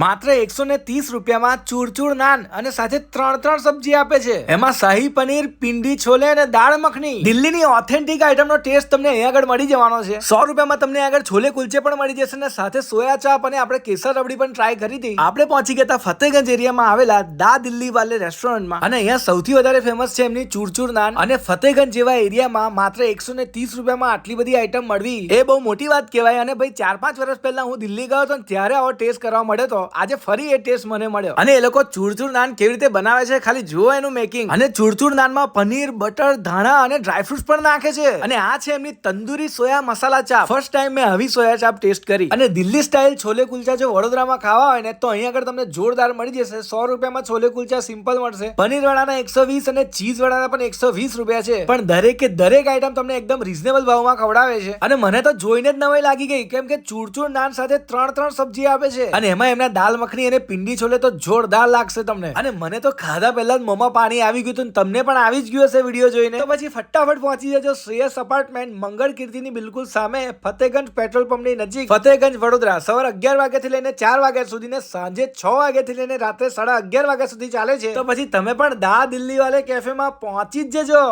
માત્ર એકસો ને ત્રીસ રૂપિયામાં ચૂરચૂર નાન અને સાથે ત્રણ ત્રણ સબ્જી આપે છે. એમાં શાહી પનીર, પિંડી, છોલે અને દાળ મખની. દિલ્હીની ઓથેન્ટિક આઈટમનો ટેસ્ટ તમને અહીંયા આગળ મળી જવાનો છે. સો રૂપિયામાં તમને આગળ છોલે કુલચે પણ મળી જશે અને સાથે સોયા ચાપ અને આપણે કેસર રબડી પણ ટ્રાય કરી હતી. આપણે પહોંચી ગયા હતા ફતેગંજ એરિયામાં આવેલા દા દિલ્હી વાલે રેસ્ટોરન્ટમાં અને અહીંયા સૌથી વધારે ફેમસ છે એમની ચૂરચૂર નાન. અને ફતેગંજ જેવા એરિયામાં માત્ર એકસો ને ત્રીસ રૂપિયામાં આટલી બધી આઈટમ મળવી. એ બહુ મોટી વાત કહેવાય અને ભાઈ ચાર પાંચ વર્ષ પહેલા હું દિલ્હી ગયો હતો ત્યારે આવો ટેસ્ટ કરવા મળ્યો તો આજે ફરી એ ટેસ્ટ મને મળ્યો. અને એ લોકો ચૂરચૂર નાન કેવી રીતે બનાવે છે ખાલી જુઓ એનું મેકિંગ અને ચૂરચૂર નાનમાં પનીર, બટર, ધાણા અને ડ્રાયફ્રુટ્સ પણ નાખે છે. અને આ છે એમની તંદુરી સોયા મસાલા ચા ફર્સ્ટ ટાઈમ મેં આવી સોયા ચાપ ટેસ્ટ કરી. અને દિલ્હી સ્ટાઇલ છોલે કુલચા જો વડોદરામાં ખાવા હોય ને, તો અહીંયા આગળ તમને જોરદાર મળી જશે. સો રૂપિયામાં છોલે કુલચા સિમ્પલ મળશે. પનીર વડાના એકસો વીસ અને ચીઝ વડાના પણ એકસો વીસ રૂપિયા છે. પણ દરેકે, દરેક આઈટમ તમને એકદમ રિઝનેબલ ભાવમાં ખવડાવે છે. અને મને તો જોઈને જ નવાઈ લાગી ગઈ, કેમ કે ચૂરચૂર નાન સાથે ત્રણ ત્રણ સબ્જી આપે છે. અને એમાં એમના દાલ મખની અને પિંડી છોલે તો જોરદાર લાગશે તમને. અને મને તો ખાધા પહેલા જ મોમાં પાણી આવી ગયું હતું તમને પણ આવી જ ગયું હશે વીડિયો જોઈને. તો પછી ફટાફટ પહોંચી જજો શ્રેયસ અપાર્ટમેન્ટ મંગળ કીર્તિની બિલકુલ સામે ફતેગંજ પેટ્રોલ પંપની નજીક. ફતેગંજ વડોદરા. સવાર અગિયાર વાગ્યાથી લઈને ચાર વાગ્યા સુધી ને સાંજે છ વાગ્યાથી લઈને રાત્રે સાડા અગિયાર વાગ્યા સુધી ચાલે છે. તો પછી તમે પણ દા દિલ્હી વાલે કેફેમાં પહોંચી જ જજો.